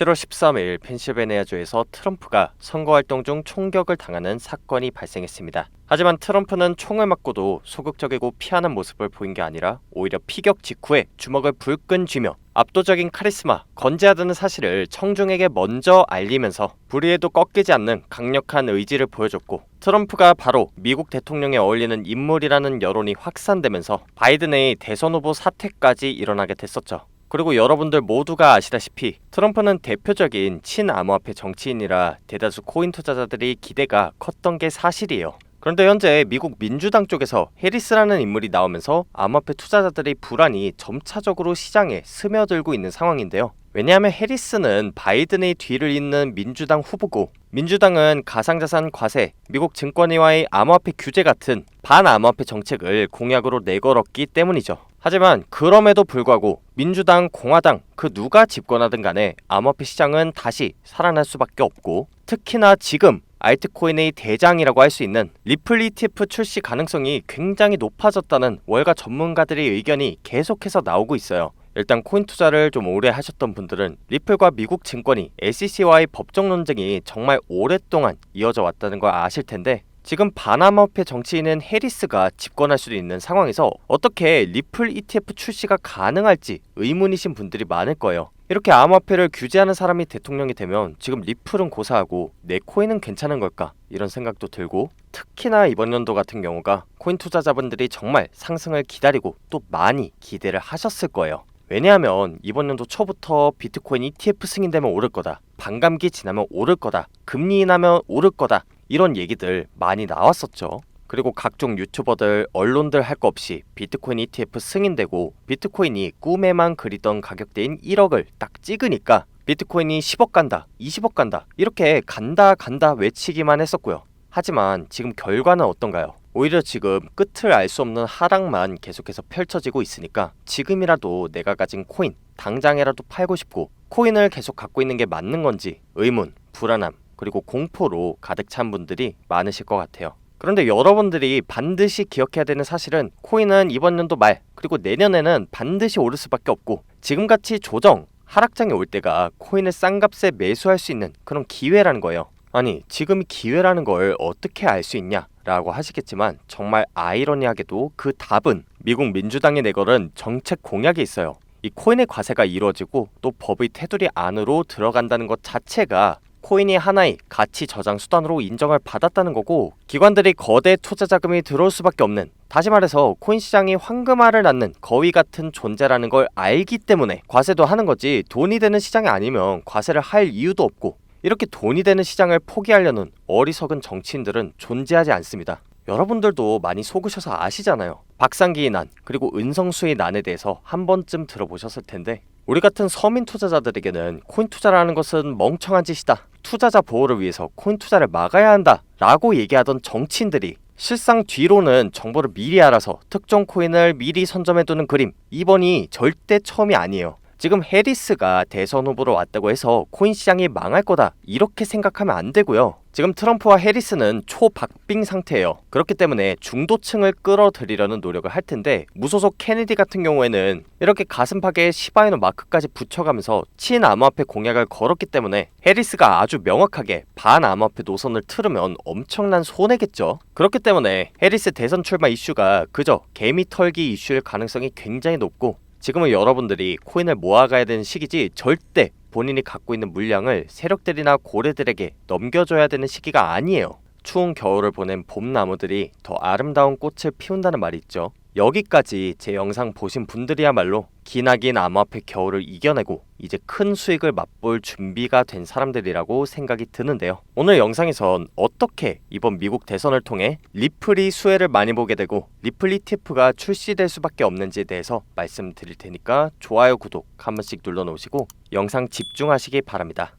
7월 13일 펜실베니아주에서 트럼프가 선거활동 중 총격을 당하는 사건이 발생했습니다. 하지만 트럼프는 총을 맞고도 소극적이고 피하는 모습을 보인 게 아니라 오히려 피격 직후에 주먹을 불끈 쥐며 압도적인 카리스마, 건재하다는 사실을 청중에게 먼저 알리면서 불의에도 꺾이지 않는 강력한 의지를 보여줬고 트럼프가 바로 미국 대통령에 어울리는 인물이라는 여론이 확산되면서 바이든의 대선 후보 사퇴까지 일어나게 됐었죠. 그리고 여러분들 모두가 아시다시피 트럼프는 대표적인 친암호화폐 정치인이라 대다수 코인 투자자들이 기대가 컸던 게 사실이에요. 그런데 현재 미국 민주당 쪽에서 해리스라는 인물이 나오면서 암호화폐 투자자들의 불안이 점차적으로 시장에 스며들고 있는 상황인데요. 왜냐하면 해리스는 바이든의 뒤를 잇는 민주당 후보고 민주당은 가상자산 과세, 미국 증권위와의 암호화폐 규제 같은 반암호화폐 정책을 공약으로 내걸었기 때문이죠. 하지만 그럼에도 불구하고 민주당, 공화당 그 누가 집권하든 간에 암호화폐 시장은 다시 살아날 수밖에 없고 특히나 지금 알트코인의 대장이라고 할 수 있는 리플 ETF 출시 가능성이 굉장히 높아졌다는 월가 전문가들의 의견이 계속해서 나오고 있어요. 일단 코인 투자를 좀 오래 하셨던 분들은 리플과 미국 증권이 SEC와의 법적 논쟁이 정말 오랫동안 이어져 왔다는 걸 아실 텐데 지금 바나마협회 정치인은 해리스가 집권할 수도 있는 상황에서 어떻게 리플 ETF 출시가 가능할지 의문이신 분들이 많을 거예요. 이렇게 암호화폐를 규제하는 사람이 대통령이 되면 지금 리플은 고사하고 내 코인은 괜찮은 걸까? 이런 생각도 들고 특히나 이번 연도 같은 경우가 코인 투자자분들이 정말 상승을 기다리고 또 많이 기대를 하셨을 거예요. 왜냐하면 이번 연도 초부터 비트코인 ETF 승인되면 오를 거다. 반감기 지나면 오를 거다. 금리 인하면 오를 거다. 이런 얘기들 많이 나왔었죠. 그리고 각종 유튜버들, 언론들 할 거 없이 비트코인 ETF 승인되고 비트코인이 꿈에만 그리던 가격대인 1억을 딱 찍으니까 비트코인이 10억 간다, 20억 간다, 이렇게 간다 간다 외치기만 했었고요. 하지만 지금 결과는 어떤가요? 오히려 지금 끝을 알 수 없는 하락만 계속해서 펼쳐지고 있으니까 지금이라도 내가 가진 코인 당장이라도 팔고 싶고 코인을 계속 갖고 있는 게 맞는 건지 의문, 불안함, 그리고 공포로 가득 찬 분들이 많으실 것 같아요. 그런데 여러분들이 반드시 기억해야 되는 사실은 코인은 이번 연도 말 그리고 내년에는 반드시 오를 수밖에 없고 지금같이 조정 하락장이 올 때가 코인을 싼 값에 매수할 수 있는 그런 기회라는 거예요. 아니 지금이 기회라는 걸 어떻게 알 수 있냐? 라고 하시겠지만 정말 아이러니하게도 그 답은 미국 민주당이 내걸은 정책 공약에 있어요. 이 코인의 과세가 이루어지고 또 법의 테두리 안으로 들어간다는 것 자체가 코인이 하나의 가치 저장 수단으로 인정을 받았다는 거고 기관들이 거대 투자 자금이 들어올 수밖에 없는 다시 말해서 코인 시장이 황금알을 낳는 거위 같은 존재라는 걸 알기 때문에 과세도 하는 거지 돈이 되는 시장이 아니면 과세를 할 이유도 없고 이렇게 돈이 되는 시장을 포기하려는 어리석은 정치인들은 존재하지 않습니다. 여러분들도 많이 속으셔서 아시잖아요. 박상기의 난 그리고 은성수의 난에 대해서 한 번쯤 들어보셨을 텐데 우리 같은 서민 투자자들에게는 코인 투자라는 것은 멍청한 짓이다. 투자자 보호를 위해서 코인 투자를 막아야 한다. 라고 얘기하던 정치인들이 실상 뒤로는 정보를 미리 알아서 특정 코인을 미리 선점해두는 그림. 이번이 절대 처음이 아니에요. 지금 해리스가 대선 후보로 왔다고 해서 코인 시장이 망할 거다. 이렇게 생각하면 안 되고요. 지금 트럼프와 해리스는 초박빙 상태예요. 그렇기 때문에 중도층을 끌어들이려는 노력을 할 텐데 무소속 케네디 같은 경우에는 이렇게 가슴팍에 시바이노 마크까지 붙여가면서 친암호화폐 공약을 걸었기 때문에 해리스가 아주 명확하게 반암호화폐 노선을 틀으면 엄청난 손해겠죠. 그렇기 때문에 해리스 대선 출마 이슈가 그저 개미 털기 이슈일 가능성이 굉장히 높고 지금은 여러분들이 코인을 모아가야 되는 시기지 절대 본인이 갖고 있는 물량을 세력들이나 고래들에게 넘겨줘야 되는 시기가 아니에요. 추운 겨울을 보낸 봄 나무들이 더 아름다운 꽃을 피운다는 말이 있죠. 여기까지 제 영상 보신 분들이야말로 기나긴 암호화폐 겨울을 이겨내고 이제 큰 수익을 맛볼 준비가 된 사람들이라고 생각이 드는데요. 오늘 영상에선 어떻게 이번 미국 대선을 통해 리플이 수혜를 많이 보게 되고 리플 ETF가 출시될 수밖에 없는지에 대해서 말씀드릴 테니까 좋아요, 구독 한 번씩 눌러 놓으시고 영상 집중하시기 바랍니다.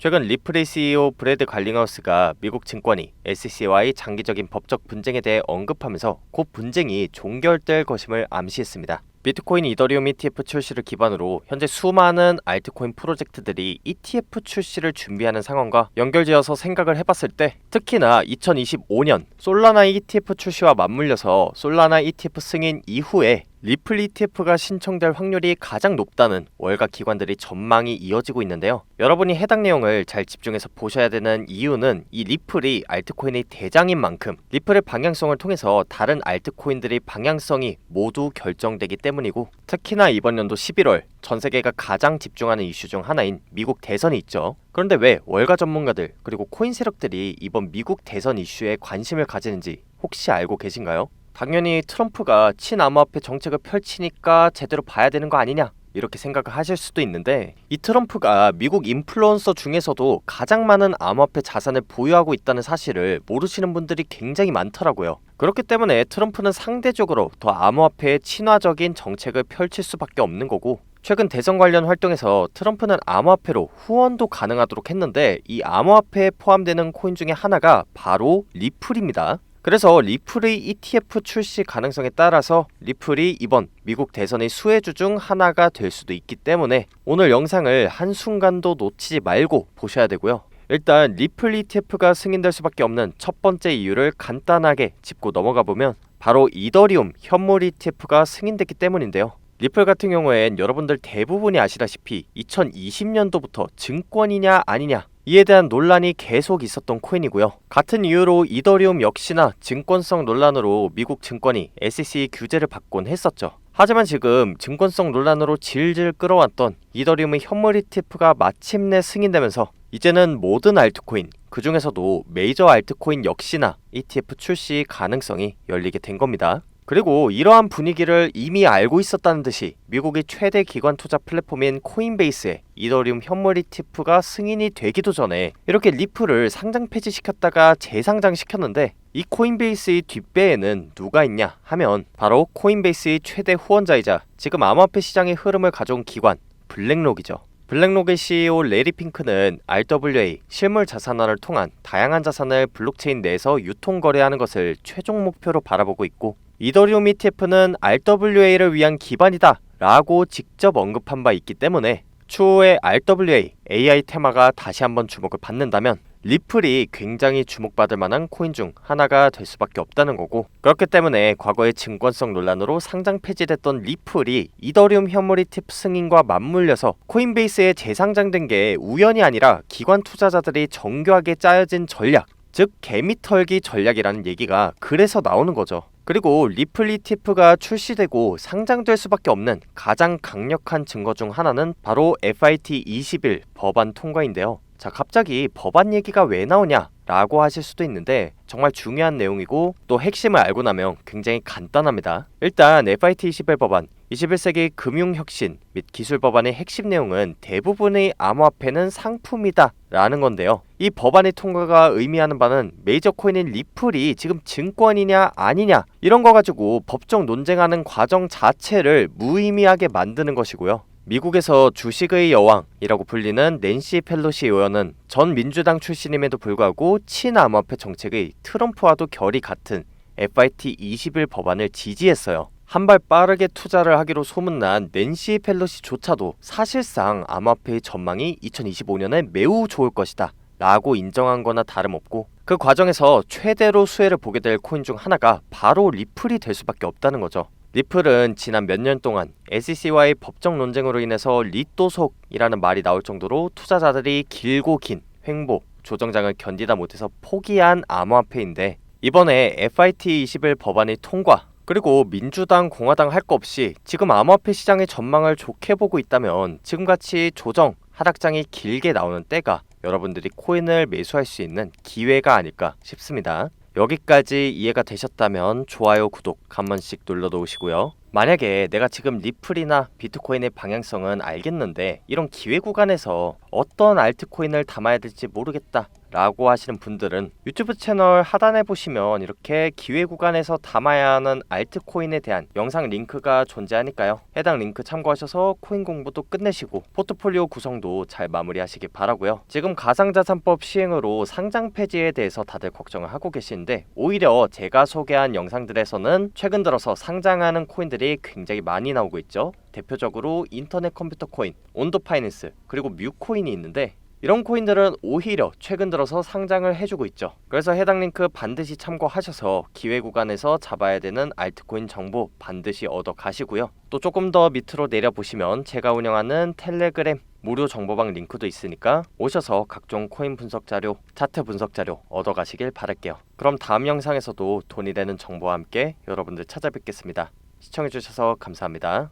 최근 리플의 CEO 브래드 갈링하우스가 미국 증권이 SEC와의 장기적인 법적 분쟁에 대해 언급하면서 곧 분쟁이 종결될 것임을 암시했습니다. 비트코인 이더리움 ETF 출시를 기반으로 현재 수많은 알트코인 프로젝트들이 ETF 출시를 준비하는 상황과 연결지어서 생각을 해봤을 때 특히나 2025년 솔라나 ETF 출시와 맞물려서 솔라나 ETF 승인 이후에 리플 ETF가 신청될 확률이 가장 높다는 월가 기관들이 전망이 이어지고 있는데요. 여러분이 해당 내용을 잘 집중해서 보셔야 되는 이유는 이 리플이 알트코인의 대장인 만큼 리플의 방향성을 통해서 다른 알트코인들의 방향성이 모두 결정되기 때문이고 특히나 이번 연도 11월 전 세계가 가장 집중하는 이슈 중 하나인 미국 대선이 있죠. 그런데 왜 월가 전문가들 그리고 코인 세력들이 이번 미국 대선 이슈에 관심을 가지는지 혹시 알고 계신가요? 당연히 트럼프가 친암호화폐 정책을 펼치니까 제대로 봐야 되는 거 아니냐 이렇게 생각을 하실 수도 있는데 이 트럼프가 미국 인플루언서 중에서도 가장 많은 암호화폐 자산을 보유하고 있다는 사실을 모르시는 분들이 굉장히 많더라고요. 그렇기 때문에 트럼프는 상대적으로 더 암호화폐에 친화적인 정책을 펼칠 수밖에 없는 거고 최근 대선 관련 활동에서 트럼프는 암호화폐로 후원도 가능하도록 했는데 이 암호화폐에 포함되는 코인 중에 하나가 바로 리플입니다. 그래서 리플의 ETF 출시 가능성에 따라서 리플이 이번 미국 대선의 수혜주 중 하나가 될 수도 있기 때문에 오늘 영상을 한순간도 놓치지 말고 보셔야 되고요. 일단 리플 ETF가 승인될 수밖에 없는 첫 번째 이유를 간단하게 짚고 넘어가 보면 바로 이더리움 현물 ETF가 승인됐기 때문인데요. 리플 같은 경우엔 여러분들 대부분이 아시다시피 2020년도부터 증권이냐 아니냐 이에 대한 논란이 계속 있었던 코인이고요. 같은 이유로 이더리움 역시나 증권성 논란으로 미국 증권이 SEC 규제를 받곤 했었죠. 하지만 지금 증권성 논란으로 질질 끌어왔던 이더리움의 현물 ETF가 마침내 승인되면서 이제는 모든 알트코인, 그 중에서도 메이저 알트코인 역시나 ETF 출시 가능성이 열리게 된 겁니다. 그리고 이러한 분위기를 이미 알고 있었다는 듯이 미국의 최대 기관 투자 플랫폼인 코인베이스에 이더리움 현물 ETF가 승인이 되기도 전에 이렇게 리플을 상장 폐지시켰다가 재상장시켰는데 이 코인베이스의 뒷배에는 누가 있냐 하면 바로 코인베이스의 최대 후원자이자 지금 암호화폐 시장의 흐름을 가져온 기관 블랙록이죠. 블랙록의 CEO 레리 핑크는 RWA 실물 자산화를 통한 다양한 자산을 블록체인 내에서 유통 거래하는 것을 최종 목표로 바라보고 있고 이더리움 ETF는 RWA를 위한 기반이다 라고 직접 언급한 바 있기 때문에 추후에 RWA AI 테마가 다시 한번 주목을 받는다면 리플이 굉장히 주목받을 만한 코인 중 하나가 될 수밖에 없다는 거고 그렇기 때문에 과거의 증권성 논란으로 상장 폐지됐던 리플이 이더리움 현물 ETF 승인과 맞물려서 코인베이스에 재상장된 게 우연이 아니라 기관 투자자들이 정교하게 짜여진 전략 즉 개미털기 전략이라는 얘기가 그래서 나오는 거죠. 그리고 리플 ETF가 출시되고 상장될 수밖에 없는 가장 강력한 증거 중 하나는 바로 FIT 21 법안 통과인데요. 자, 갑자기 법안 얘기가 왜 나오냐? 라고 하실 수도 있는데 정말 중요한 내용이고 또 핵심을 알고 나면 굉장히 간단합니다. 일단 FIT 21 법안 21세기 금융혁신 및 기술 법안의 핵심 내용은 대부분의 암호화폐는 상품이다 라는 건데요. 이 법안의 통과가 의미하는 바는 메이저 코인인 리플이 지금 증권이냐 아니냐 이런 거 가지고 법정 논쟁하는 과정 자체를 무의미하게 만드는 것이고요. 미국에서 주식의 여왕이라고 불리는 낸시 펠로시 의원은 전 민주당 출신임에도 불구하고 친암호화폐 정책의 트럼프와도 결이 같은 FIT 21 법안을 지지했어요. 한 발 빠르게 투자를 하기로 소문난 낸시 펠로시조차도 사실상 암호화폐의 전망이 2025년에 매우 좋을 것이다. 라고 인정한 거나 다름없고 그 과정에서 최대로 수혜를 보게 될 코인 중 하나가 바로 리플이 될 수밖에 없다는 거죠. 리플은 지난 몇 년 동안 SEC와의 법정 논쟁으로 인해서 리또속이라는 말이 나올 정도로 투자자들이 길고 긴 횡보, 조정장을 견디다 못해서 포기한 암호화폐인데 이번에 FIT 21 법안의 통과 그리고 민주당, 공화당 할 거 없이 지금 암호화폐 시장의 전망을 좋게 보고 있다면 지금같이 조정, 하락장이 길게 나오는 때가 여러분들이 코인을 매수할 수 있는 기회가 아닐까 싶습니다. 여기까지 이해가 되셨다면 좋아요, 구독 한 번씩 눌러 놓으시고요. 만약에 내가 지금 리플이나 비트코인의 방향성은 알겠는데 이런 기회 구간에서 어떤 알트코인을 담아야 될지 모르겠다 라고 하시는 분들은 유튜브 채널 하단에 보시면 이렇게 기회 구간에서 담아야 하는 알트코인에 대한 영상 링크가 존재하니까요. 해당 링크 참고하셔서 코인 공부도 끝내시고 포트폴리오 구성도 잘 마무리하시기 바라고요. 지금 가상자산법 시행으로 상장 폐지에 대해서 다들 걱정을 하고 계시는데 오히려 제가 소개한 영상들에서는 최근 들어서 상장하는 코인들이 굉장히 많이 나오고 있죠. 대표적으로 인터넷 컴퓨터 코인, 온도 파이낸스, 그리고 뮤코인이 있는데 이런 코인들은 오히려 최근 들어서 상장을 해주고 있죠. 그래서 해당 링크 반드시 참고하셔서 기회 구간에서 잡아야 되는 알트코인 정보 반드시 얻어 가시고요. 또 조금 더 밑으로 내려 보시면 제가 운영하는 텔레그램 무료 정보방 링크도 있으니까 오셔서 각종 코인 분석 자료, 차트 분석 자료 얻어 가시길 바랄게요. 그럼 다음 영상에서도 돈이 되는 정보와 함께 여러분들 찾아뵙겠습니다. 시청해 주셔서 감사합니다.